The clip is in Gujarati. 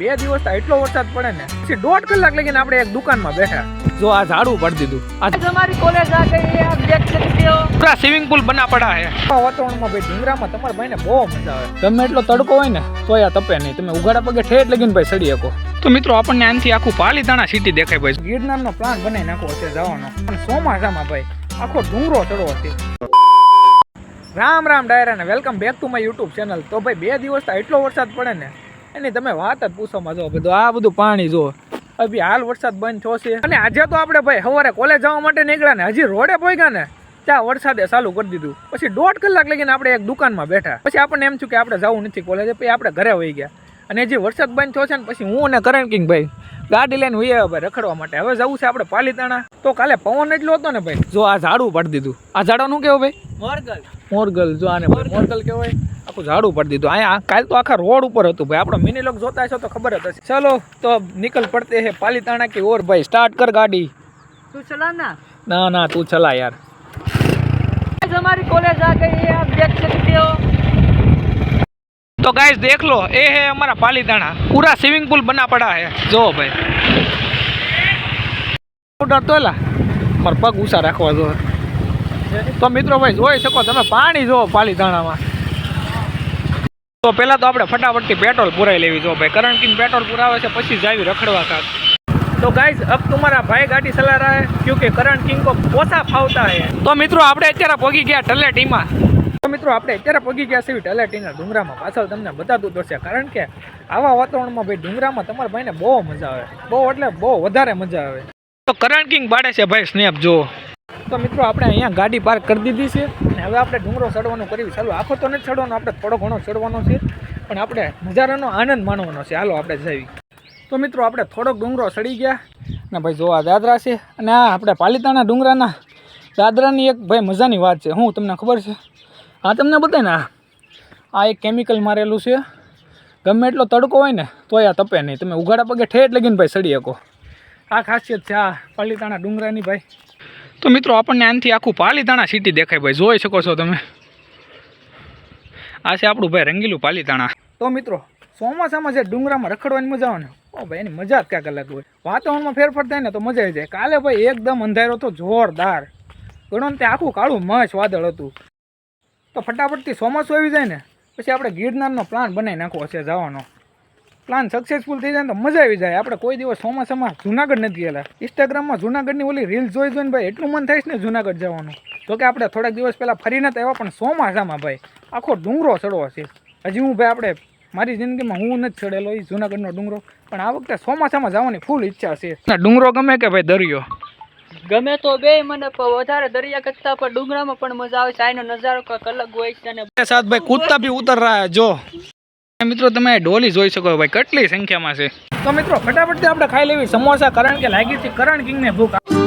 બે દિવસ તો એટલો વરસાદ પડે ને પછી દોઢ કલાક લગીને આપણે એક દુકાનમાં બેઠા. જો આ ઝાડું પડી દીધું. તમારી કોલેજ આ ગઈ આ બેક પૂરા સ્વિમિંગ પુલ બના પડા હે. વાતાવરણમાં ભાઈ ડુંગરામાં તમારા ભાઈને બહુ મજા આવે. તમે એટલો તડકો હોય ને તો આ તપે નહીં. તમે ઉઘાડા પગે ઠેઠ લગીને ભાઈ સડી શકો. તો મિત્રો આપણને આનથી આખું પાલીતાણા સિટી દેખાય ભાઈ. ગિરનારનો પ્લાન બનાવી નાખો છે જવાનો. પણ ચોમાસામાં ભાઈ આખો ડુંગરો ચડવો છે. રામ રામ ડાયરા ને welcome back to my YouTube channel તો ભાઈ બે દિવસ તો એટલો વરસાદ પડે ને એની તમે વાત જ પૂછોમાં જો બધું. આ બધું પાણી જો અભી હાલ વરસાદ બંધ થયો છે. અને આજે તો આપણે ભાઈ સવારે કોલેજ જવા માટે નીકળ્યા ને હજી રોડે પહોંચ્યા ને. ત્યાં વરસાદે ચાલુ કરી દીધું. પછી દોઢ કલાક લગીને આપણે એક દુકાનમાં બેઠા. પછી આપણને એમ થયું કે આપણે જવું નથી કોલેજે પછી આપણે ઘરે વહી ગયા. અને જે વરસાદ બંધ થયો છે ને પછી હું અને કરણ કિંગ ભાઈ ગાડી લઈને હોઈએ ભાઈ રખડવા માટે. હવે જવું છે આપણે પાલીતાણા. તો કાલે પવન એટલો હતો ને ભાઈ. જો આ ઝાડું પાડી દીધું. આ ઝાડવાનું કેવું ભાઈ? મોરગલ. મોરગલ. જો આને મોરગલ કહેવાય આખું ઝાડું પાડી દીધું અહીંયા કાલ તો આખા રોડ ઉપર હતું ભાઈ આપણો મિની લોક જોતા હશો તો ખબર જ હશે ચલો તો નિકલ પડતે હે પાલીતાણા की ओर भाई स्टार्ट कर गाड़ी तू चलाना ना ना तू चला यार आज हमारी कॉलेज आ गई है आप देख सकते हो तो गाइस देख लो ये है हमारा पालीताना पूरा स्विमिंग पूल बना पड़ा है જો ભાઈ ડરતો એલા મારા પગ ઊંચા રાખવા જો તો મિત્રો ભાઈ જોઈ શકો તમે પાણી જો પાલીતાણામાં તો પહેલાં તો આપણે ફટાફટથી પેટ્રોલ પુરાઈ લેવી જો ભાઈ. કારણ કે પેટ્રોલ પુરાવે છે, પછી જાવી રખડવા કાંક તો ગાઈઝ અબ તમારા ભાઈ ગાડી ચલા રહે હે કરણ કિંગ કો પોતા ફાવતા હે. તો મિત્રો, આપણે અત્યારે પહોંચી ગયા ટલેટીમાં તો મિત્રો, આપણે અત્યારે પગી ગયા છીએ ટલેટીના ડુંગરામાં. પાછળ તમને બતાતું દોરશે કારણ કે આવા વાતાવરણમાં ભાઈ ડુંગરામાં તમારા ભાઈને બહુ મજા આવે. બહુ એટલે બહુ વધારે મજા આવે. તો કરણ કિંગ પાડે છે ભાઈ, સ્નેપ જો તો મિત્રો, આપણે અહીંયા ગાડી પાર્ક કરી દીધી છે અને હવે આપણે ડુંગરો ચડવાનું કર્યું. ચાલો, આખો તો નથી ચડવાનો, આપણે થોડો ઘણો ચડવાનો છે. પણ આપણે નજારાનો આનંદ માણવાનો છે. હાલો, આપણે જઈએ. તો મિત્રો, આપણે થોડોક ડુંગરો ચડી ગયા. ને ભાઈ, જોવા દાદરા છે. અને આ આપણે પાલિતાણા ડુંગરાના દાદરાની એક ભાઈ મજાની વાત છે. હું તમને ખબર છે? હા તમને આ. આ એક કેમિકલ મારેલું છે. ગમે એટલો તડકો હોય ને તો આ તપે નહીં. તમે ઉઘાડા પગે ઠેઠ લગીને ભાઈ સડી શકો. આ ખાસિયત છે આ પાલિતાણા ડુંગરાની ભાઈ. તો મિત્રો, આપણને આનાથી આખું પાલીતાણા સિટી દેખાય ભાઈ. જોઈ શકો છો તમે. આ છે આપણું ભાઈ રંગીલું પાલીતાણા. તો મિત્રો, ચોમાસામાં જે ડુંગરામાં રખડવાની મજા આવે ને? ઓ ભાઈ, એની મજા જ ક્યાંક અલગ હોય. વાતાવરણમાં ફેરફાર થાય ને તો મજા આવી જાય. કાલે ભાઈ એકદમ અંધારો તો જોરદાર. ગણો ને તે આખું કાળું મચ વાદળ હતું. તો ફટાફટથી ચોમાસું આવી જાય ને, પછી આપણે ગિરનારનો પ્લાન બનાવી નાખવો છે જવાનો. પ્લાન સક્સેસફુલ થઈ જાય તો મજા આવી જાય. આપણે કોઈ દિવસ ચોમાસામાં જુનાગઢ નથી ગયેલા. ઇન્સ્ટાગ્રામમાં જુનાગઢની ઓલી રીલ જોઈ જોઈને ભાઈ એટલું મન થાય છે ને જુનાગઢ જવાનું. તો કે આપણે થોડાક દિવસ પહેલાં ફરીને તો એવા પણ સોમાસામાં ભાઈ આખો ડુંગરો ચડવો છે. હજી હું ભાઈ આપણે મારી જિંદગીમાં હું નથી ચડેલો એ જુનાગઢનો ડુંગરો. પણ આ વખતે સોમાસામાં જવાની ફૂલ ઈચ્છા છે. ડુંગરો ગમે કે ભાઈ દરિયો? ગમે તો બે મને વધારે દરિયા કરતા પણ ડુંગરામાં પણ મજા આવે છે. આનો નજારો કંઈક અલગ હોય છે અને સાથ ભાઈ કૂદતા બી ઉતર રહ્યા જો. મિત્રો, તમે ડોલી જોઈ શકો ભાઈ, કેટલી સંખ્યામાં છે. તો મિત્રો, ફટાફટથી આપણે ખાઈ લેવી. સમોસા, કારણ કે લાગી છે? કરણ કિંગને ભૂખ.